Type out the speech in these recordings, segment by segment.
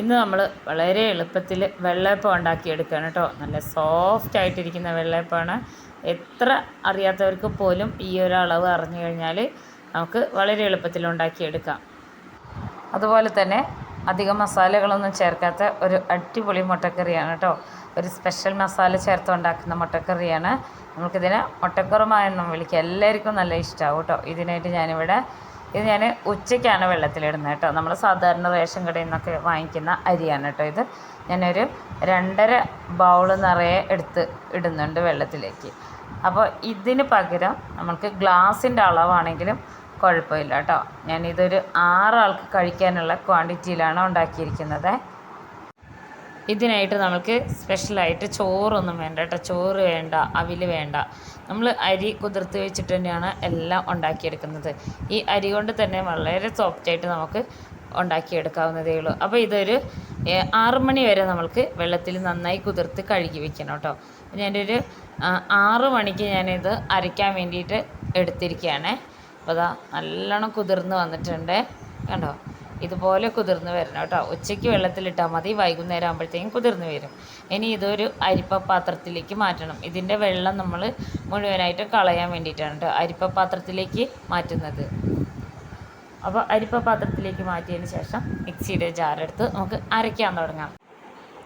ഇന്ന് നമ്മൾ വളരെ എളുപ്പത്തിൽ വെള്ളയപ്പം ഉണ്ടാക്കിയെടുക്കുകയാണ് കേട്ടോ. നല്ല സോഫ്റ്റ് ആയിട്ടിരിക്കുന്ന വെള്ളയപ്പമാണ്. എത്ര അറിയാത്തവർക്ക് പോലും ഈ ഒരു അളവ് അറിഞ്ഞു കഴിഞ്ഞാൽ നമുക്ക് വളരെ എളുപ്പത്തിൽ ഉണ്ടാക്കിയെടുക്കാം. അതുപോലെ തന്നെ അധികം മസാലകളൊന്നും ചേർക്കാത്ത ഒരു അടിപൊളി മുട്ടക്കറിയാണ് കേട്ടോ. ഒരു സ്പെഷ്യൽ മസാല ചേർത്ത് ഉണ്ടാക്കുന്ന മുട്ടക്കറിയാണ്. നമുക്കിതിനെ മുട്ടക്കുറമായെന്നും വിളിക്കുക എല്ലാവർക്കും നല്ല ഇഷ്ടമാവും കേട്ടോ. ഇതിനായിട്ട് ഞാനിവിടെ ഇത് ഞാൻ ഉച്ചയ്ക്കാണ് വെള്ളത്തിലിടുന്നത് കേട്ടോ. നമ്മൾ സാധാരണ റേഷൻ കടയിൽ നിന്നൊക്കെ വാങ്ങിക്കുന്ന അരിയാണ് കേട്ടോ ഇത്. ഞാനൊരു രണ്ടര ബൗൾ നിറയെ എടുത്ത് ഇടുന്നുണ്ട് വെള്ളത്തിലേക്ക്. അപ്പോൾ ഇതിന് പകരം നമുക്ക് ഗ്ലാസിന്റെ അളവാണെങ്കിലും കുഴപ്പമില്ല കേട്ടോ. ഞാനിതൊരു ആറാൾക്ക് കഴിക്കാനുള്ള ക്വാണ്ടിറ്റിയിലാണ് ഉണ്ടാക്കിയിരിക്കുന്നത്. ഇതിനായിട്ട് നമുക്ക് സ്പെഷ്യലായിട്ട് ചോറൊന്നും വേണ്ട കേട്ടോ. ചോറ് വേണ്ട അവിൽ വേണ്ട. നമ്മൾ അരി കുതിർത്ത് വെച്ചിട്ട് തന്നെയാണ് എല്ലാം ഉണ്ടാക്കിയെടുക്കുന്നത്. ഈ അരി കൊണ്ട് തന്നെ വളരെ സോഫ്റ്റായിട്ട് നമുക്ക് ഉണ്ടാക്കിയെടുക്കാവുന്നതേ ഉള്ളൂ. അപ്പോൾ ഇതൊരു ആറ് മണി വരെ നമ്മൾക്ക് വെള്ളത്തിൽ നന്നായി കുതിർത്ത് കഴുകി വെക്കണം കേട്ടോ. ഞാനൊരു ഒരു ആറ് മണിക്ക് ഞാനിത് അരയ്ക്കാൻ വേണ്ടിയിട്ട് എടുത്തിരിക്കുകയാണേ. അപ്പോൾ അതാ നല്ലോണം കുതിർന്ന് വന്നിട്ടുണ്ട്. കണ്ടോ? ഇതുപോലെ കുതിർന്ന് വരണം കേട്ടോ. ഉച്ചയ്ക്ക് വെള്ളത്തിലിട്ടാൽ മതി വൈകുന്നേരം ആകുമ്പോഴത്തേക്കും കുതിർന്ന് വരും. ഇനി ഇതൊരു അരിപ്പ പാത്രത്തിലേക്ക് മാറ്റണം. ഇതിന്റെ വെള്ളം നമ്മൾ മുഴുവനായിട്ട് കളയാൻ വേണ്ടിയിട്ടാണ് കേട്ടോ അരിപ്പ പാത്രത്തിലേക്ക് മാറ്റുന്നത്. അപ്പോൾ അരിപ്പ പാത്രത്തിലേക്ക് മാറ്റിയതിന് ശേഷം മിക്സിയുടെ ജാറെടുത്ത് നമുക്ക് അരയ്ക്കാൻ തുടങ്ങാം.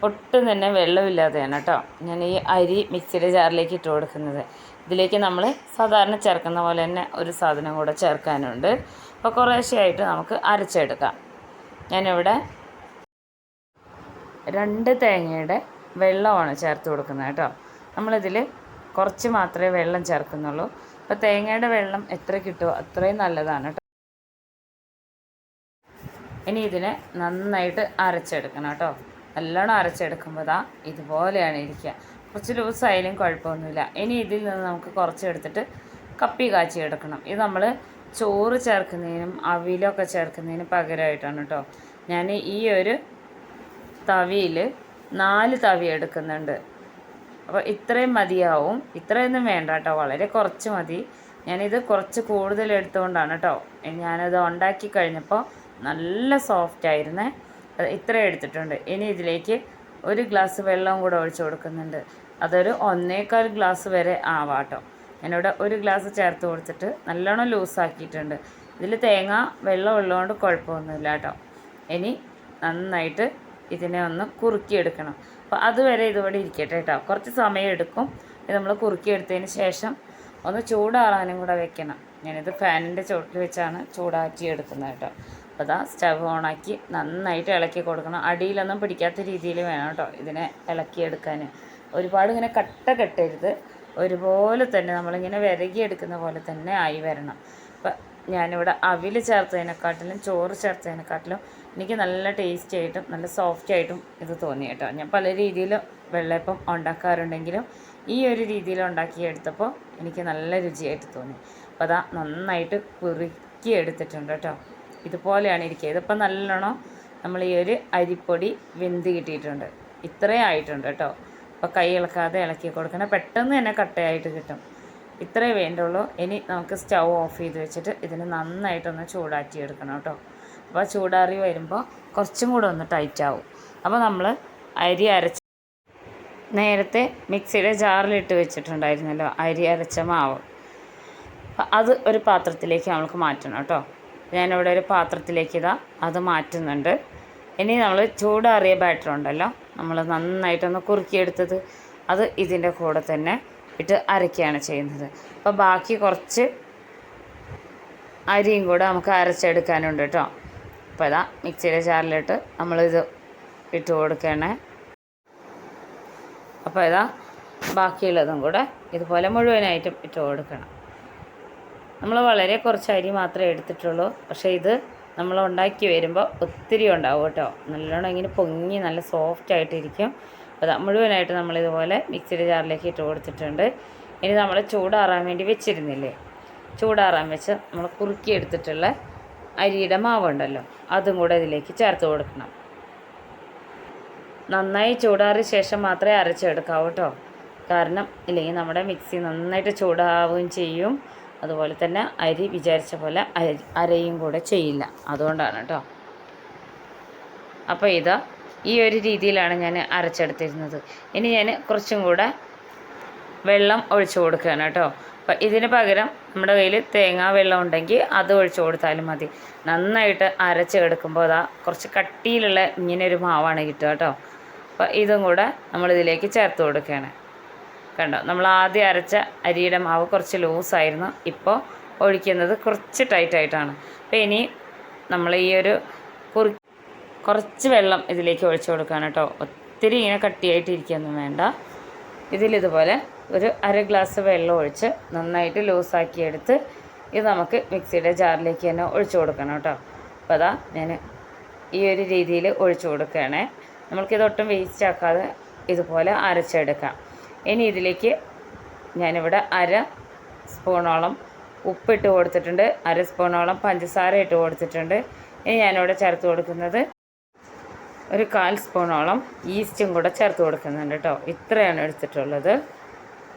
ഒട്ടും തന്നെ വെള്ളമില്ലാതെയാണ് കേട്ടോ ഞാൻ ഈ അരി മിക്സിയുടെ ജാറിലേക്ക് ഇട്ട് കൊടുക്കുന്നത്. ഇതിലേക്ക് നമ്മൾ സാധാരണ ചേർക്കുന്ന പോലെ തന്നെ ഒരു സാധനം കൂടെ ചേർക്കാനുണ്ട്. അപ്പോൾ കുറേശ്ശെയായിട്ട് നമുക്ക് അരച്ചെടുക്കാം. ഞാനിവിടെ രണ്ട് തേങ്ങയുടെ വെള്ളമാണ് ചേർത്ത് കൊടുക്കുന്നത് കേട്ടോ. നമ്മളിതിൽ കുറച്ച് മാത്രമേ വെള്ളം ചേർക്കുന്നുള്ളൂ. അപ്പോൾ തേങ്ങയുടെ വെള്ളം എത്ര കിട്ടുമോ അത്രയും നല്ലതാണ് കേട്ടോ. ഇനി ഇതിനെ നന്നായിട്ട് അരച്ചെടുക്കണം കേട്ടോ. നല്ലോണം അരച്ചെടുക്കുമ്പോൾ ദാ ഇതുപോലെയാണ് ഇരിക്കുക. കുറച്ച് ലൂസായാലും കുഴപ്പമൊന്നുമില്ല. ഇനി ഇതിൽ നിന്ന് നമുക്ക് കുറച്ച് എടുത്തിട്ട് കപ്പി കാച്ചി എടുക്കണം. ഇത് നമ്മൾ ചോറ് ചേർക്കുന്നതിനും അവിലൊക്കെ ചേർക്കുന്നതിനും പകരമായിട്ടാണ് കേട്ടോ. ഞാൻ ഈ ഒരു തവിയിൽ നാല് തവി എടുക്കുന്നുണ്ട്. അപ്പോൾ ഇത്രയും മതിയാവും. ഇത്രയൊന്നും വേണ്ട കേട്ടോ. വളരെ കുറച്ച് മതി. ഞാനിത് കുറച്ച് കൂടുതൽ എടുത്തുകൊണ്ടാണ് കേട്ടോ. ഞാനത് ഉണ്ടാക്കി കഴിഞ്ഞപ്പോൾ നല്ല സോഫ്റ്റ് ആയിരുന്നേ. അത് ഇത്രയും എടുത്തിട്ടുണ്ട്. ഇനി ഇതിലേക്ക് ഒരു ഗ്ലാസ് വെള്ളം കൂടെ ഒഴിച്ച് കൊടുക്കുന്നുണ്ട്. അതൊരു ഒന്നേകാൽ ഗ്ലാസ് വരെ ആവാട്ടോ ഞാനിവിടെ ഒരു ഗ്ലാസ് ചേർത്ത് കൊടുത്തിട്ട് നല്ലോണം ലൂസാക്കിയിട്ടുണ്ട്. ഇതിൽ തേങ്ങ വെള്ളം ഉള്ളതുകൊണ്ട് കുഴപ്പമൊന്നുമില്ല കേട്ടോ. ഇനി നന്നായിട്ട് ഇതിനെ ഒന്ന് കുറുക്കിയെടുക്കണം. അപ്പോൾ അതുവരെ ഇതുപോലെ ഇരിക്കട്ടെ കേട്ടോ കുറച്ച് സമയം എടുക്കും. ഇത് നമ്മൾ കുറുക്കിയെടുത്തതിന് ശേഷം ഒന്ന് ചൂടാറാനും കൂടെ വെക്കണം. ഞാനിത് ഫാനിന്റെ ചുവട്ടിൽ വെച്ചാണ് ചൂടാക്കി എടുക്കുന്നത് കേട്ടോ അപ്പോൾ അതാ സ്റ്റവ് ഓണാക്കി നന്നായിട്ട് ഇളക്കി കൊടുക്കണം. അടിയിലൊന്നും പിടിക്കാത്ത രീതിയിൽ വേണം കേട്ടോ ഇതിനെ ഇളക്കിയെടുക്കാൻ ഒരുപാട് ഇങ്ങനെ കട്ട കെട്ടരുത്. ഒരുപോലെ തന്നെ നമ്മളിങ്ങനെ വിരകിയെടുക്കുന്ന പോലെ തന്നെ ആയി വരണം. അപ്പം ഞാനിവിടെ അവിൽ ചേർത്തതിനെക്കാട്ടിലും ചോറ് ചേർത്തതിനെക്കാട്ടിലും എനിക്ക് നല്ല ടേസ്റ്റി ആയിട്ടും നല്ല സോഫ്റ്റ് ആയിട്ടും ഇത് തോന്നി കേട്ടോ. ഞാൻ പല രീതിയിൽ വെള്ളയപ്പം ഉണ്ടാക്കാറുണ്ടെങ്കിലും ഈ ഒരു രീതിയിൽ ഉണ്ടാക്കിയെടുത്തപ്പോൾ എനിക്ക് നല്ല രുചിയായിട്ട് തോന്നി. അപ്പോൾ അതാ നന്നായിട്ട് കുറുക്കി എടുത്തിട്ടുണ്ട് കേട്ടോ. ഇതുപോലെയാണ് ഇരിക്കുക ഇതിപ്പോൾ നല്ലോണം നമ്മൾ ഈ ഒരു അരിപ്പൊടി വെന്ത് കിട്ടിയിട്ടുണ്ട്. ഇത്രയും ആയിട്ടുണ്ട് കേട്ടോ. അപ്പോൾ കൈ ഇളക്കാതെ ഇളക്കി കൊടുക്കണം. പെട്ടെന്ന് തന്നെ കട്ടയായിട്ട് കിട്ടും. ഇത്രേ വേണ്ടുള്ളൂ. ഇനി നമുക്ക് സ്റ്റൗ ഓഫ് ചെയ്ത് വെച്ചിട്ട് ഇതിന് നന്നായിട്ടൊന്ന് ചൂടാക്കി എടുക്കണം കേട്ടോ. അപ്പോൾ ചൂടാറി വരുമ്പോൾ കുറച്ചും കൂടെ ഒന്ന് ടൈറ്റ് ആവും. അപ്പോൾ നമ്മൾ അരി അരച്ച് നേരത്തെ മിക്സിയുടെ ജാറിലിട്ട് വെച്ചിട്ടുണ്ടായിരുന്നല്ലോ അരി അരച്ച മാവ്. അത് ഒരു പാത്രത്തിലേക്ക് നമ്മൾക്ക് മാറ്റണം കേട്ടോ. ഞാനിവിടെ ഒരു പാത്രത്തിലേക്ക് ഇതാ അത് മാറ്റുന്നുണ്ട്. ഇനി നമ്മൾ ചൂടാറിയ ബാറ്റർ ഉണ്ടല്ലോ നമ്മൾ നന്നായിട്ടൊന്ന് കുറുക്കിയെടുത്തത് അത് ഇതിന്റെ കൂടെ തന്നെ ഇട്ട് അരയ്ക്കുകയാണ് ചെയ്യുന്നത്. അപ്പോൾ ബാക്കി കുറച്ച് അരിയും കൂടെ നമുക്ക് അരച്ചെടുക്കാനുണ്ട് കേട്ടോ. അപ്പോൾ ഇതാ മിക്സിയുടെ ജാറിലിട്ട് നമ്മളിത് ഇട്ട് കൊടുക്കണേ. അപ്പോൾ ഇതാ ബാക്കിയുള്ളതും കൂടെ ഇതുപോലെ മുഴുവനായിട്ടും ഇട്ട് കൊടുക്കണം. നമ്മൾ വളരെ കുറച്ച് അരി മാത്രമേ എടുത്തിട്ടുള്ളൂ. പക്ഷേ ഇത് നമ്മൾ ഉണ്ടാക്കി വരുമ്പോൾ ഒത്തിരി ഉണ്ടാവും കേട്ടോ. നല്ലോണം ഇങ്ങനെ പൊങ്ങി നല്ല സോഫ്റ്റ് ആയിട്ടിരിക്കും. അപ്പോൾ ദാ മുഴുവനായിട്ട് നമ്മളിതുപോലെ മിക്സിയുടെ ജാറിലേക്ക് ഇട്ട് കൊടുത്തിട്ടുണ്ട്. ഇനി നമ്മൾ ചൂടാറാൻ വേണ്ടി വെച്ചിരുന്നില്ലേ? ചൂടാറാൻ വെച്ച് നമ്മൾ കുറുക്കി എടുത്തിട്ടുള്ള അരിയുടെ മാവുണ്ടല്ലോ അതും കൂടെ ഇതിലേക്ക് ചേർത്ത് കൊടുക്കണം. നന്നായി ചൂടാറിയ ശേഷം മാത്രമേ അരച്ചെടുക്കാവൂ കേട്ടോ കാരണം ഇല്ലെങ്കിൽ നമ്മുടെ മിക്സി നന്നായിട്ട് ചൂടാവുകയും ചെയ്യും. അതുപോലെ തന്നെ അരി വിചാരിച്ച പോലെ അരി അരയും കൂടെ ചെയ്യില്ല. അതുകൊണ്ടാണ് കേട്ടോ അപ്പോൾ ഇതാ ഈ ഒരു രീതിയിലാണ് ഞാൻ അരച്ചെടുത്തിരുന്നത്. ഇനി ഞാൻ കുറച്ചും കൂടെ വെള്ളം ഒഴിച്ചു കൊടുക്കുകയാണ് കേട്ടോ അപ്പം ഇതിന് പകരം നമ്മുടെ കയ്യിൽ തേങ്ങാ വെള്ളം ഉണ്ടെങ്കിൽ അത് ഒഴിച്ചു കൊടുത്താലും മതി. നന്നായിട്ട് അരച്ചെടുക്കുമ്പോൾ അതാ കുറച്ച് കട്ടിയിലുള്ള ഇങ്ങനെ ഒരു മാവാണ് കിട്ടുക കേട്ടോ. അപ്പോൾ ഇതും കൂടെ നമ്മളിതിലേക്ക് ചേർത്ത് കൊടുക്കുകയാണ്. കണ്ടോ? നമ്മൾ ആദ്യം അരച്ച അരിയുടെ മാവ് കുറച്ച് ലൂസായിരുന്നു ഇപ്പോൾ ഒഴിക്കുന്നത് കുറച്ച് ടൈറ്റായിട്ടാണ് അപ്പോൾ ഇനി നമ്മൾ ഈ ഒരു കുറി കുറച്ച് വെള്ളം ഇതിലേക്ക് ഒഴിച്ചു കൊടുക്കുകയാണ് കേട്ടോ. ഒത്തിരി ഇങ്ങനെ കട്ടിയായിട്ടിരിക്കുകയൊന്നും വേണ്ട. ഇതിലിതുപോലെ ഒരു അര ഗ്ലാസ് വെള്ളം ഒഴിച്ച് നന്നായിട്ട് ലൂസാക്കിയെടുത്ത് ഇത് നമുക്ക് മിക്സിയുടെ ജാറിലേക്ക് തന്നെ ഒഴിച്ചു കൊടുക്കണം കേട്ടോ. അപ്പോൾ അതാ ഞാൻ ഈ ഒരു രീതിയിൽ ഒഴിച്ചു കൊടുക്കുകയാണേ. നമ്മൾക്കിതൊട്ടും വേസ്റ്റ് ആക്കാതെ ഇതുപോലെ അരച്ചെടുക്കാം. ഇനി ഇതിലേക്ക് ഞാനിവിടെ അര സ്പൂണോളം ഉപ്പിട്ട് കൊടുത്തിട്ടുണ്ട്. അര സ്പൂണോളം പഞ്ചസാര ഇട്ട് കൊടുത്തിട്ടുണ്ട്. ഇനി ഞാനിവിടെ ചേർത്ത് കൊടുക്കുന്നത് ഒരു കാൽ സ്പൂണോളം ഈസ്റ്റും കൂടെ ചേർത്ത് കൊടുക്കുന്നുണ്ട് കേട്ടോ. ഇത്രയാണ് എടുത്തിട്ടുള്ളത്.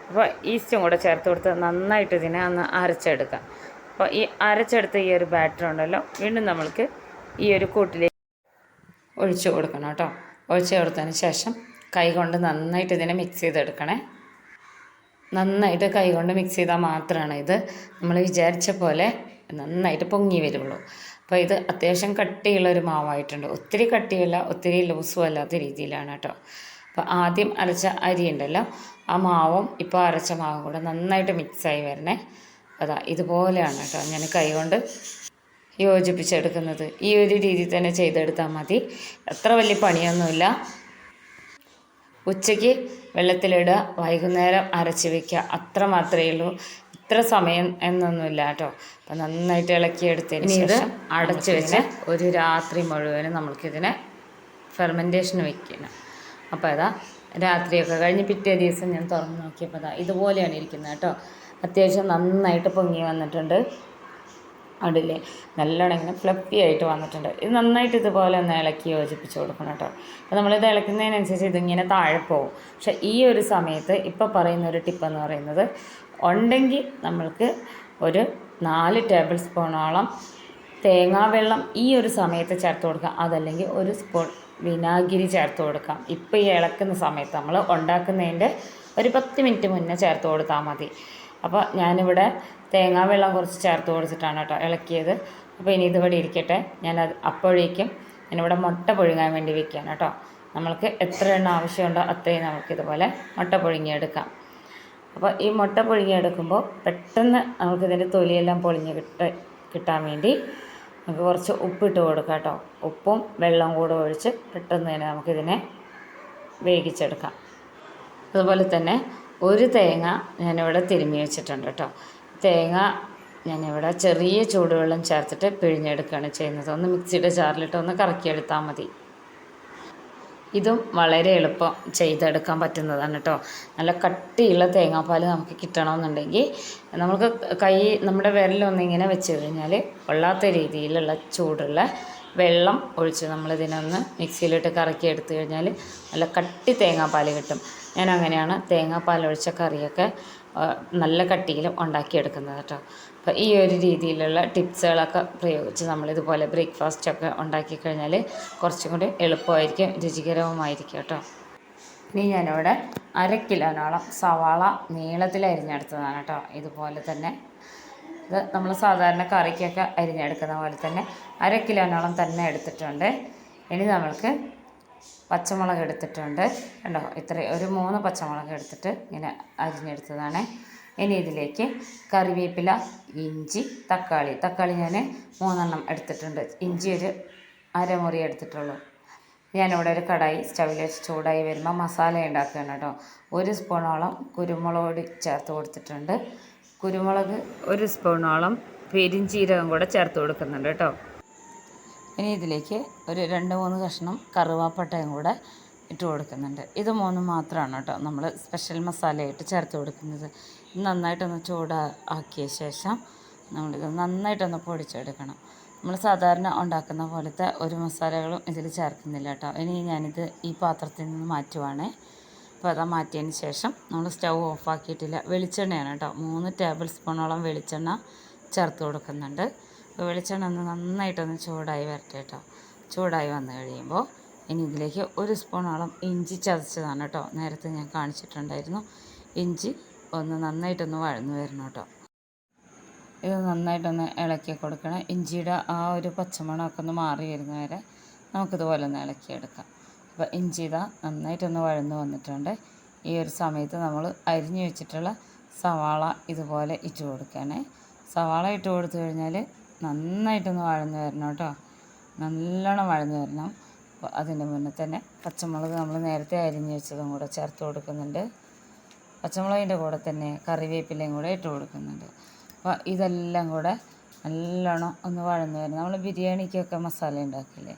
അപ്പോൾ ഈസ്റ്റും കൂടെ ചേർത്ത് കൊടുത്ത് നന്നായിട്ട് ഇതിനെ ഒന്ന് അരച്ചെടുക്കാം. അപ്പോൾ ഈ അരച്ചെടുത്ത ഈ ഒരു ബാറ്റർ ഉണ്ടല്ലോ വീണ്ടും നമ്മൾക്ക് ഈ ഒരു കൂട്ടിലേക്ക് ഒഴിച്ചു കൊടുക്കണം കേട്ടോ. ഒഴിച്ചു കൊടുത്തതിന് ശേഷം കൈ കൊണ്ട് നന്നായിട്ട് ഇതിനെ മിക്സ് ചെയ്തെടുക്കണേ. നന്നായിട്ട് കൈ കൊണ്ട് മിക്സ് ചെയ്താൽ മാത്രമാണ് ഇത് നമ്മൾ വിചാരിച്ച പോലെ നന്നായിട്ട് പൊങ്ങി വരുള്ളൂ. അപ്പോൾ ഇത് അത്യാവശ്യം കട്ടിയുള്ള ഒരു മാവായിട്ടുണ്ട്. ഒത്തിരി കട്ടിയല്ല ഒത്തിരി ലൂസും അല്ലാത്ത രീതിയിലാണ് കേട്ടോ. അപ്പോൾ ആദ്യം അരച്ച അരി ഉണ്ടല്ലോ ആ മാവും ഇപ്പോൾ അരച്ച മാവും കൂടെ നന്നായിട്ട് മിക്സായി വരണേ. അതാ ഇതുപോലെയാണ് കേട്ടോ ഞാൻ കൈ കൊണ്ട് യോജിപ്പിച്ചെടുക്കുന്നത്. ഈ ഒരു രീതിയിൽ തന്നെ ചെയ്തെടുത്താൽ മതി. അത്ര വലിയ പണിയൊന്നുമില്ല. ഉച്ചയ്ക്ക് വെള്ളത്തിലിടുക വൈകുന്നേരം അരച്ച് വയ്ക്കുക അത്ര മാത്രമേ ഉള്ളൂ. ഇത്ര സമയം എന്നൊന്നുമില്ല കേട്ടോ. അപ്പം നന്നായിട്ട് ഇളക്കിയെടുത്തതിന് ശേഷം അടച്ച് വെച്ച് ഒരു രാത്രി മുഴുവനും നമ്മൾക്കിതിനെ ഫെർമെന്റേഷന് വയ്ക്കണം അപ്പോൾ അതാ രാത്രിയൊക്കെ കഴിഞ്ഞ് പിറ്റേ ദിവസം ഞാൻ തുറന്ന് നോക്കിയപ്പോൾ അതാ ഇതുപോലെയാണ് ഇരിക്കുന്നത് കേട്ടോ. അത്യാവശ്യം നന്നായിട്ട് പൊങ്ങി വന്നിട്ടുണ്ട്. അതില്ലേ നല്ലോണം ഇങ്ങനെ ഫ്ലപ്പി ആയിട്ട് വന്നിട്ടുണ്ട്. ഇത് നന്നായിട്ട് ഇതുപോലെ ഒന്ന് ഇളക്കി യോജിപ്പിച്ച് കൊടുക്കണം കേട്ടോ. അപ്പോൾ നമ്മളിത് ഇളക്കുന്നതിനനുസരിച്ച് ഇതിങ്ങനെ താഴെ പോകും പക്ഷെ ഈ ഒരു സമയത്ത് ഇപ്പോൾ പറയുന്ന ഒരു ടിപ്പ് എന്ന് പറയുന്നത് ഉണ്ടെങ്കിൽ നമ്മൾക്ക് ഒരു നാല് ടേബിൾ സ്പൂണോളം തേങ്ങാവെള്ളം ഈ ഒരു സമയത്ത് ചേർത്ത് കൊടുക്കുക. അതല്ലെങ്കിൽ ഒരു സ്പൂൺ വിനാഗിരി ചേർത്ത് കൊടുക്കാം. ഇപ്പോൾ ഈ ഇളക്കുന്ന സമയത്ത് നമ്മൾ ഉണ്ടാക്കുന്നതിന്റെ ഒരു പത്ത് മിനിറ്റ് മുന്നേ ചേർത്ത് കൊടുത്താൽ മതി. അപ്പോൾ ഞാനിവിടെ തേങ്ങാവെള്ളം കുറച്ച് ചേർത്ത് കൊടുത്തിട്ടാണ് കേട്ടോ ഇളക്കിയത്. അപ്പോൾ ഇനി ഇതിവിടെ ഇരിക്കട്ടെ. ഞാനത് അപ്പോഴേക്കും ഞാനിവിടെ മുട്ട പുഴുങ്ങാൻ വേണ്ടി വെക്കുകയാണ് കേട്ടോ. നമ്മൾക്ക് എത്ര എണ്ണം ആവശ്യമുണ്ടോ അത്രയും നമുക്ക് ഇതുപോലെ മുട്ട പുഴുങ്ങിയെടുക്കാം. അപ്പോൾ ഈ മുട്ട പുഴുങ്ങിയെടുക്കുമ്പോൾ പെട്ടെന്ന് നമുക്കിതിന്റെ തൊലിയെല്ലാം പൊളിഞ്ഞ് കിട്ട കിട്ടാൻ വേണ്ടി നമുക്ക് കുറച്ച് ഉപ്പിട്ട് കൊടുക്കാം കേട്ടോ. ഉപ്പും വെള്ളം കൂടെ ഒഴിച്ച് പെട്ടെന്ന് തന്നെ നമുക്കിതിനെ വേവിച്ചെടുക്കാം. അതുപോലെ തന്നെ ഒരു തേങ്ങ ഞാനിവിടെ തിരുമ്മി വെച്ചിട്ടുണ്ട് കേട്ടോ. തേങ്ങ ഞാനിവിടെ ചെറിയ ചൂടുവെള്ളം ചേർത്തിട്ട് പിഴിഞ്ഞെടുക്കുകയാണ് ചെയ്യുന്നത്. ഒന്ന് മിക്സിയുടെ ജാറിലിട്ട് ഒന്ന് കറക്കിയെടുത്താൽ മതി. ഇതും വളരെ എളുപ്പം ചെയ്തെടുക്കാൻ പറ്റുന്നതാണ് കേട്ടോ നല്ല കട്ടിയുള്ള തേങ്ങാപ്പാൽ നമുക്ക് കിട്ടണമെന്നുണ്ടെങ്കിൽ നമുക്ക് കൈ നമ്മുടെ വിരലൊന്നിങ്ങനെ വെച്ച് കഴിഞ്ഞാൽ കൊള്ളാത്ത രീതിയിലുള്ള ചൂടുള്ള വെള്ളം ഒഴിച്ച് നമ്മളിതിനൊന്ന് മിക്സിയിലിട്ട് കറക്കി എടുത്തു കഴിഞ്ഞാൽ നല്ല കട്ടി തേങ്ങാപ്പാൽ കിട്ടും. ഞാൻ അങ്ങനെയാണ് തേങ്ങാപ്പാൽ ഒഴിച്ച കറിയൊക്കെ നല്ല കട്ടിയിലും ഉണ്ടാക്കിയെടുക്കുന്നത് കേട്ടോ അപ്പോൾ ഈ ഒരു രീതിയിലുള്ള ടിപ്സുകളൊക്കെ പ്രയോഗിച്ച് നമ്മളിതുപോലെ ബ്രേക്ക്ഫാസ്റ്റൊക്കെ ഉണ്ടാക്കി കഴിഞ്ഞാൽ കുറച്ചും കൂടി എളുപ്പമായിരിക്കും രുചികരവുമായിരിക്കും കേട്ടോ. ഇനി ഞാനിവിടെ അര കിലോനോളം സവാള നീളത്തിൽ അരിഞ്ഞെടുത്തതാണ് കേട്ടോ. ഇതുപോലെ തന്നെ ഇത് നമ്മൾ സാധാരണ കറിക്കൊക്കെ അരിഞ്ഞെടുക്കുന്ന പോലെ തന്നെ അര കിലോനോളം തന്നെ എടുത്തിട്ടുണ്ട്. ഇനി നമ്മൾക്ക് പച്ചമുളക് എടുത്തിട്ടുണ്ട്. കണ്ടോ? ഇത്ര ഒരു മൂന്ന് പച്ചമുളക് എടുത്തിട്ട് ഇങ്ങനെ അരിഞ്ഞെടുത്തതാണ്. ഇനി ഇതിലേക്ക് കറിവേപ്പില ഇഞ്ചി തക്കാളി. തക്കാളി ഞാൻ മൂന്നെണ്ണം എടുത്തിട്ടുണ്ട്. ഇഞ്ചി ഒരു അരമുറി എടുത്തിട്ടുള്ളൂ. ഞാനിവിടെ ഒരു കടായി സ്റ്റവിൽ വെച്ച് ചൂടായി വരുമ്പോൾ മസാല ഉണ്ടാക്കുകയാണ് കേട്ടോ. ഒരു സ്പൂണോളം കുരുമുളക് ചേർത്ത് കൊടുത്തിട്ടുണ്ട്. കുരുമുളക് ഒരു സ്പൂണോളം പെരിഞ്ചീരകം കൂടെ ചേർത്ത് കൊടുക്കുന്നുണ്ട് കേട്ടോ. ഇനി ഇതിലേക്ക് ഒരു രണ്ട് മൂന്ന് കഷ്ണം കറുവാപ്പട്ടയും കൂടെ ഇട്ട് കൊടുക്കുന്നുണ്ട്. ഇത് മൂന്നും മാത്രമാണ് കേട്ടോ നമ്മൾ സ്പെഷ്യൽ മസാലയായിട്ട് ചേർത്ത് കൊടുക്കുന്നത്. നന്നായിട്ടൊന്ന് ചൂടാക്കിയ ശേഷം നമ്മളിത് നന്നായിട്ടൊന്ന് പൊടിച്ചെടുക്കണം. നമ്മൾ സാധാരണ ഉണ്ടാക്കുന്ന പോലത്തെ ഒരു മസാലകളും ഇതിൽ ചേർക്കുന്നില്ല കേട്ടോ ഇനി ഞാനിത് ഈ പാത്രത്തിൽ നിന്ന് മാറ്റുവാണേ. അപ്പോൾ അത് മാറ്റിയതിന് ശേഷം നമ്മൾ സ്റ്റൗ ഓഫാക്കിയിട്ടില്ല. വെളിച്ചെണ്ണയാണ് കേട്ടോ മൂന്ന് ടേബിൾ സ്പൂണോളം വെളിച്ചെണ്ണ ചേർത്ത് കൊടുക്കുന്നുണ്ട്. അപ്പോൾ വെളിച്ചെണ്ണ ഒന്ന് നന്നായിട്ടൊന്ന് ചൂടായി വരട്ടെ കേട്ടോ ചൂടായി വന്നു കഴിയുമ്പോൾ ഇനി ഇതിലേക്ക് ഒരു സ്പൂണോളം ഇഞ്ചി ചതച്ചതാണ് കേട്ടോ. നേരത്തെ ഞാൻ കാണിച്ചിട്ടുണ്ടായിരുന്നു. ഇഞ്ചി ഒന്ന് നന്നായിട്ടൊന്ന് വഴന്നു വരണം കേട്ടോ. ഇത് നന്നായിട്ടൊന്ന് ഇളക്കി കൊടുക്കണം. ഇഞ്ചിയുടെ ആ ഒരു പച്ചമണമൊക്കെ ഒന്ന് മാറി വരുന്നവരെ നമുക്കിതുപോലെ ഒന്ന് ഇളക്കിയെടുക്കാം. അപ്പോൾ ഇഞ്ചി ഇതാ നന്നായിട്ടൊന്ന് വഴന്നു വന്നിട്ടുണ്ട്. ഈ ഒരു സമയത്ത് നമ്മൾ അരിഞ്ഞു വെച്ചിട്ടുള്ള സവാള ഇതുപോലെ ഇട്ട് കൊടുക്കണേ. സവാള ഇട്ട് കൊടുത്തു കഴിഞ്ഞാൽ നന്നായിട്ടൊന്ന് വഴന്നു വരണം കേട്ടോ. നല്ലോണം വഴന്നു വരണം. അപ്പോൾ അതിന് മുന്നേ തന്നെ പച്ചമുളക് നമ്മൾ നേരത്തെ അരിഞ്ഞ് വെച്ചതും കൂടെ ചേർത്ത് കൊടുക്കുന്നുണ്ട്. പച്ചമുളകിന്റെ കൂടെ തന്നെ കറിവേപ്പിലയും കൂടെ ഇട്ട് കൊടുക്കുന്നുണ്ട്. അപ്പോൾ ഇതെല്ലാം കൂടെ നല്ലോണം ഒന്ന് വഴന്ന് വരും നമ്മൾ ബിരിയാണിക്കൊക്കെ മസാല ഉണ്ടാക്കില്ലേ?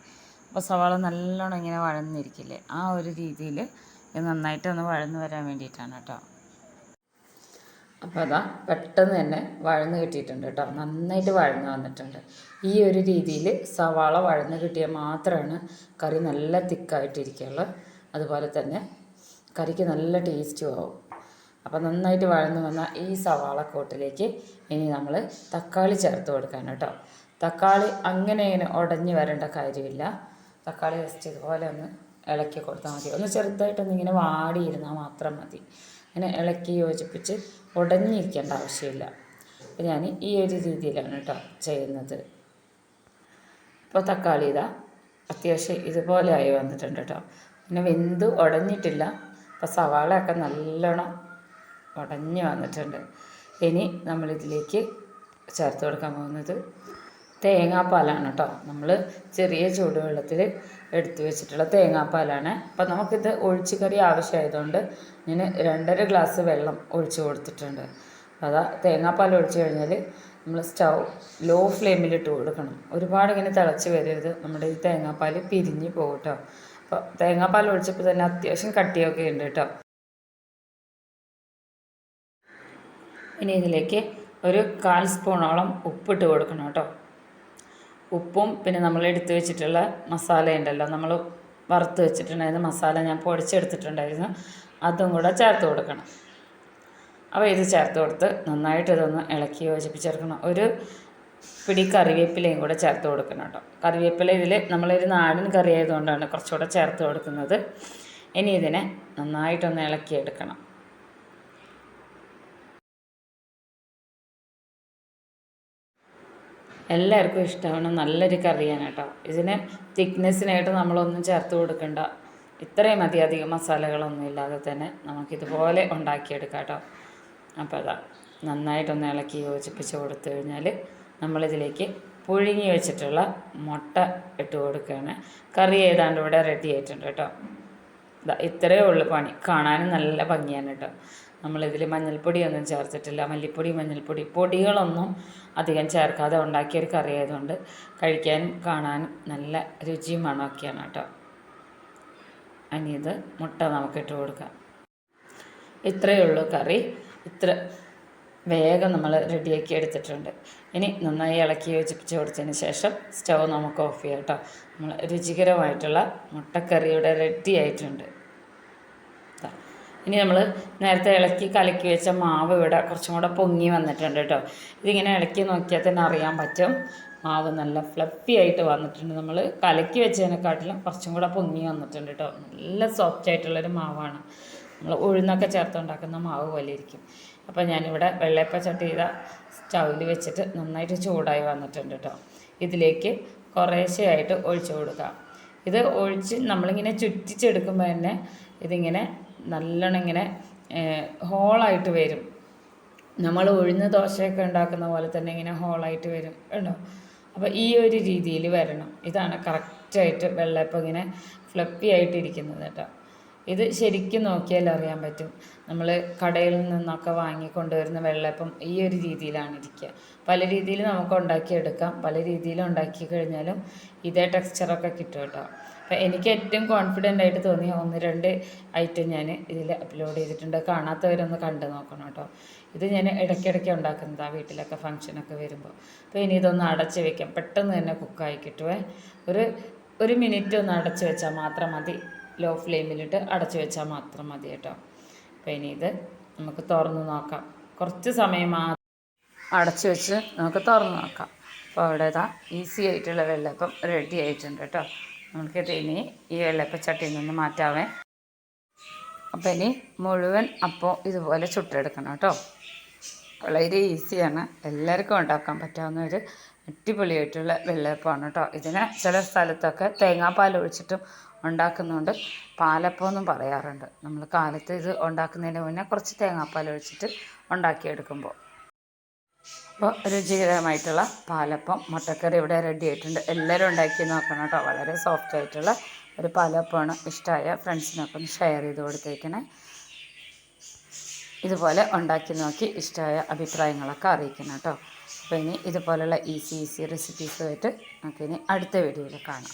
അപ്പോൾ സവാള നല്ലോണം ഇങ്ങനെ വഴന്നിരിക്കില്ലേ? ആ ഒരു രീതിയിൽ നന്നായിട്ട് ഒന്ന് വഴന്ന് വരാൻ വേണ്ടിയിട്ടാണ് കേട്ടോ. അപ്പോൾ അതാ പെട്ടെന്ന് തന്നെ വഴന്ന് കിട്ടിയിട്ടുണ്ട് കേട്ടോ. നന്നായിട്ട് വഴന്ന് വന്നിട്ടുണ്ട്. ഈ ഒരു രീതിയിൽ സവാള വഴന്ന് കിട്ടിയാൽ മാത്രമാണ് കറി നല്ല തിക്കായിട്ടിരിക്കുള്ളൂ. അതുപോലെ തന്നെ കറിക്ക് നല്ല ടേസ്റ്റും ആവും. അപ്പോൾ നന്നായിട്ട് വഴന്ന് വന്ന ഈ സവാള കോട്ടിലേക്ക് ഇനി നമ്മൾ തക്കാളി ചേർത്ത് കൊടുക്കാൻ കേട്ടോ. തക്കാളി അങ്ങനെ ഇങ്ങനെ ഉടഞ്ഞ് വരേണ്ട കാര്യമില്ല. തക്കാളി ജസ്റ്റ് ഇതുപോലെ ഒന്ന് ഇളക്കി കൊടുത്താൽ മതി. ഒന്ന് ചെറുതായിട്ടൊന്ന് ഇങ്ങനെ വാടിയിരുന്നാൽ മാത്രം മതി. ഇങ്ങനെ ഇളക്കി യോജിപ്പിച്ച് ഉടഞ്ഞിരിക്കേണ്ട ആവശ്യമില്ല. അപ്പോൾ ഞാൻ ഈ ഒരു രീതിയിലാണ് കേട്ടോ ചെയ്യുന്നത്. ഇപ്പോൾ തക്കാളി ഇതാ അത്യാവശ്യം ഇതുപോലെ ആയി വന്നിട്ടുണ്ട് കേട്ടോ. പിന്നെ വെന്ത് ഉടഞ്ഞിട്ടില്ല. അപ്പോൾ സവാളയൊക്കെ നല്ലോണം ഉടഞ്ഞ് വന്നിട്ടുണ്ട്. ഇനി നമ്മളിതിലേക്ക് ചേർത്ത് കൊടുക്കാൻ പോകുന്നത് തേങ്ങാപ്പാലാണ് കേട്ടോ. നമ്മൾ ചെറിയ ചൂടുവെള്ളത്തിൽ എടുത്തു വെച്ചിട്ടുള്ള തേങ്ങാപ്പാലാണ്. അപ്പം നമുക്കിത് ഒഴിച്ച് കറി ആവശ്യമായതുകൊണ്ട് ഞാൻ രണ്ടര ഗ്ലാസ് വെള്ളം ഒഴിച്ച് കൊടുത്തിട്ടുണ്ട്. അതാ തേങ്ങാപ്പാൽ ഒഴിച്ച് കഴിഞ്ഞാൽ നമ്മൾ സ്റ്റൗ ലോ ഫ്ലെയിമിലിട്ട് കൊടുക്കണം. ഒരുപാട് ഇങ്ങനെ തിളച്ച് വരരുത്. നമ്മുടെ ഈ തേങ്ങാപ്പാൽ പിരിഞ്ഞ് പോകും കേട്ടോ അപ്പോൾ തേങ്ങാപ്പാൽ ഒഴിച്ചപ്പോൾ തന്നെ അത്യാവശ്യം കട്ടിയൊക്കെ ഉണ്ട് കേട്ടോ. ഇനി ഇതിലേക്ക് ഒരു കാൽ സ്പൂണോളം ഉപ്പിട്ട് കൊടുക്കണം കേട്ടോ. ഉപ്പും പിന്നെ നമ്മൾ എടുത്തു വെച്ചിട്ടുള്ള മസാല ഉണ്ടല്ലോ. നമ്മൾ വറുത്ത് വെച്ചിട്ടുണ്ടായിരുന്ന മസാല ഞാൻ പൊടിച്ചെടുത്തിട്ടുണ്ടായിരുന്നു. അതും കൂടെ ചേർത്ത് കൊടുക്കണം. അപ്പോൾ ഇത് ചേർത്ത് കൊടുത്ത് നന്നായിട്ട് ഇതൊന്ന് ഇളക്കി യോജിപ്പിച്ചെടുക്കണം. ഒരു പിടി കറിവേപ്പിലയും കൂടെ ചേർത്ത് കൊടുക്കണം കേട്ടോ. കറിവേപ്പില ഇതിൽ നമ്മളൊരു നാടൻ കറി ആയതുകൊണ്ടാണ് കുറച്ചുകൂടെ ചേർത്ത് കൊടുക്കുന്നത്. ഇനി ഇതിനെ നന്നായിട്ടൊന്ന് ഇളക്കിയെടുക്കണം. എല്ലാവർക്കും ഇഷ്ടമാണ്. നല്ലൊരു കറിയാണ് കേട്ടോ ഇതിന് തിക്നെസ്സിനായിട്ട് നമ്മളൊന്നും ചേർത്ത് കൊടുക്കണ്ട. ഇത്രയും അധികം മസാലകളൊന്നും ഇല്ലാതെ തന്നെ നമുക്കിതുപോലെ ഉണ്ടാക്കിയെടുക്കാം കേട്ടോ അപ്പോൾ അതാ നന്നായിട്ടൊന്ന് ഇളക്കി യോജിപ്പിച്ച് കൊടുത്തു കഴിഞ്ഞാൽ നമ്മളിതിലേക്ക് പുഴുങ്ങി വെച്ചിട്ടുള്ള മുട്ട ഇട്ട് കൊടുക്കുകയാണ്. കറി ഏതാണ്ട് ഇവിടെ റെഡി ആയിട്ടുണ്ട് കേട്ടോ. ഇതാ ഇത്രയേ ഉള്ളൂ പണി. കാണാനും നല്ല ഭംഗിയാണ് കേട്ടോ. നമ്മളിതിൽ മഞ്ഞൾപ്പൊടിയൊന്നും ചേർത്തിട്ടില്ല. മല്ലിപ്പൊടി മഞ്ഞൾപ്പൊടി പൊടികളൊന്നും അധികം ചേർക്കാതെ ഉണ്ടാക്കിയൊരു കറി ആയതുകൊണ്ട് കഴിക്കാനും കാണാനും നല്ല രുചിയും മണമൊക്കെയാണ് കേട്ടോ. ഇനി ഇത് മുട്ട നമുക്കിട്ട് കൊടുക്കാം. ഇത്രയേ ഉള്ളൂ കറി. ഇത്ര വേഗം നമ്മൾ റെഡിയാക്കി എടുത്തിട്ടുണ്ട്. ഇനി നന്നായി ഇളക്കി യോജിപ്പിച്ച് കൊടുത്തതിന് ശേഷം സ്റ്റവ് നമുക്ക് ഓഫ് ചെയ്യാം കേട്ടോ. നമ്മൾ രുചികരമായിട്ടുള്ള മുട്ടക്കറിയുടെ റെഡി ആയിട്ടുണ്ട്. ഇനി നമ്മൾ നേരത്തെ ഇളക്കി കലക്കി വെച്ച മാവ് ഇവിടെ കുറച്ചും കൂടെ പൊങ്ങി വന്നിട്ടുണ്ട് കേട്ടോ. ഇതിങ്ങനെ ഇളക്കി നോക്കിയാൽ തന്നെ അറിയാൻ പറ്റും. മാവ് നല്ല ഫ്ലപ്പി ആയിട്ട് വന്നിട്ടുണ്ട്. നമ്മൾ കലക്കി വെച്ചതിനെക്കാട്ടിലും കുറച്ചും കൂടെ പൊങ്ങി വന്നിട്ടുണ്ട് കേട്ടോ. നല്ല സോഫ്റ്റ് ആയിട്ടുള്ളൊരു മാവാണ്. നമ്മൾ ഉഴുന്നൊക്കെ ചേർത്തുണ്ടാക്കുന്ന മാവ് പോലെ ഇരിക്കും. അപ്പോൾ ഞാനിവിടെ വെള്ളയപ്പ ചട്ടി ചെയ്ത സ്റ്റൗവിൽ വെച്ചിട്ട് നന്നായിട്ട് ചൂടായി വന്നിട്ടുണ്ട് കേട്ടോ. ഇതിലേക്ക് കുറേശ്ശെയായിട്ട് ഒഴിച്ചു കൊടുക്കാം. ഇത് ഒഴിച്ച് നമ്മളിങ്ങനെ ചുറ്റിച്ചെടുക്കുമ്പോൾ തന്നെ ഇതിങ്ങനെ നല്ലോണം ഇങ്ങനെ ഹോളായിട്ട് വരും. നമ്മൾ ഉഴുന്ന ദോശയൊക്കെ ഉണ്ടാക്കുന്ന പോലെ തന്നെ ഇങ്ങനെ ഹോളായിട്ട് വരും കേട്ടോ അപ്പോൾ ഈ ഒരു രീതിയിൽ വരണം. ഇതാണ് കറക്റ്റായിട്ട് വെള്ളയപ്പം ഇങ്ങനെ ഫ്ലപ്പി ആയിട്ടിരിക്കുന്നത് കേട്ടോ. ഇത് ശരിക്കും നോക്കിയാൽ അറിയാൻ പറ്റും. നമ്മൾ കടയിൽ നിന്നൊക്കെ വാങ്ങിക്കൊണ്ടുവരുന്ന വെള്ളപ്പം ഈ ഒരു രീതിയിലാണ് ഇരിക്കുക. പല രീതിയിൽ നമുക്ക് ഉണ്ടാക്കിയെടുക്കാം. പല രീതിയിൽ ഉണ്ടാക്കി കഴിഞ്ഞാലും ഇതേ ടെക്സ്ചറൊക്കെ കിട്ടും കേട്ടോ. അപ്പം എനിക്ക് ഏറ്റവും കോൺഫിഡന്റ് ആയിട്ട് തോന്നിയ ഒന്ന് രണ്ട് ഐറ്റം ഞാൻ ഇതിൽ അപ്ലോഡ് ചെയ്തിട്ടുണ്ട്. കാണാത്തവരൊന്ന് കണ്ടു നോക്കണം കേട്ടോ. ഇത് ഞാൻ ഇടയ്ക്കിടയ്ക്ക് ഉണ്ടാക്കുന്നതാണ് വീട്ടിലൊക്കെ ഫങ്ഷനൊക്കെ വരുമ്പോൾ അപ്പോൾ ഇനി ഇതൊന്ന് അടച്ച് വെക്കാം. പെട്ടെന്ന് തന്നെ കുക്കായി കിട്ടുവേ. ഒരു ഒരു മിനിറ്റ് ഒന്ന് അടച്ച് വെച്ചാൽ മാത്രം മതി. ലോ ഫ്ലെയിമിലിട്ട് അടച്ച് വെച്ചാൽ മാത്രം മതി കേട്ടോ. അപ്പോൾ ഇനി ഇത് നമുക്ക് തുറന്ന് നോക്കാം. കുറച്ച് സമയം മാത്രം അടച്ച് വെച്ച് നമുക്ക് തുറന്ന് നോക്കാം. അപ്പോൾ അവിടെ ഇതാ ഈസി ആയിട്ടുള്ള വെള്ളപ്പം റെഡി ആയിട്ടുണ്ട് കേട്ടോ. നമുക്കിത് ഇനി ഈ വെള്ളപ്പച്ചട്ടിയിൽ നിന്ന് മാറ്റാവേ. അപ്പോൾ ഇനി മുഴുവൻ അപ്പോൾ ഇതുപോലെ ചുട്ടെടുക്കണം കേട്ടോ. വളരെ ഈസിയാണ്. എല്ലാവർക്കും ഉണ്ടാക്കാൻ പറ്റാവുന്ന ഒരു അടിപൊളിയായിട്ടുള്ള വെള്ളയപ്പമാണ് കേട്ടോ. ഇതിന് ചില സ്ഥലത്തൊക്കെ തേങ്ങാപ്പാൽ ഒഴിച്ചിട്ടും ഉണ്ടാക്കുന്നുണ്ട്. പാലപ്പം എന്നും പറയാറുണ്ട്. നമ്മൾ കാലത്ത് ഇത് ഉണ്ടാക്കുന്നതിന് മുന്നേ കുറച്ച് തേങ്ങാപ്പാൽ ഒഴിച്ചിട്ട് ഉണ്ടാക്കിയെടുക്കുമ്പോൾ. അപ്പോൾ രുചികരമായിട്ടുള്ള പാലപ്പം മുട്ടക്കറി ഇവിടെ റെഡി ആയിട്ടുണ്ട്. എല്ലാവരും ഉണ്ടാക്കി നോക്കണം കേട്ടോ. വളരെ സോഫ്റ്റ് ആയിട്ടുള്ള ഒരു പാലപ്പമാണ് ഇഷ്ടമായ ഫ്രണ്ട്സിനൊക്കെ ഒന്ന് ഷെയർ ചെയ്ത് കൊടുത്തേക്കണേ. ഇതുപോലെ ഉണ്ടാക്കി നോക്കി ഇഷ്ടമായ അഭിപ്രായങ്ങളൊക്കെ അറിയിക്കണം കേട്ടോ. അപ്പോൾ ഇനി ഇതുപോലെയുള്ള ഈസി ഈസി റെസിപ്പീസുമായിട്ട് നമുക്കിനി അടുത്ത വീഡിയോയിൽ കാണാം.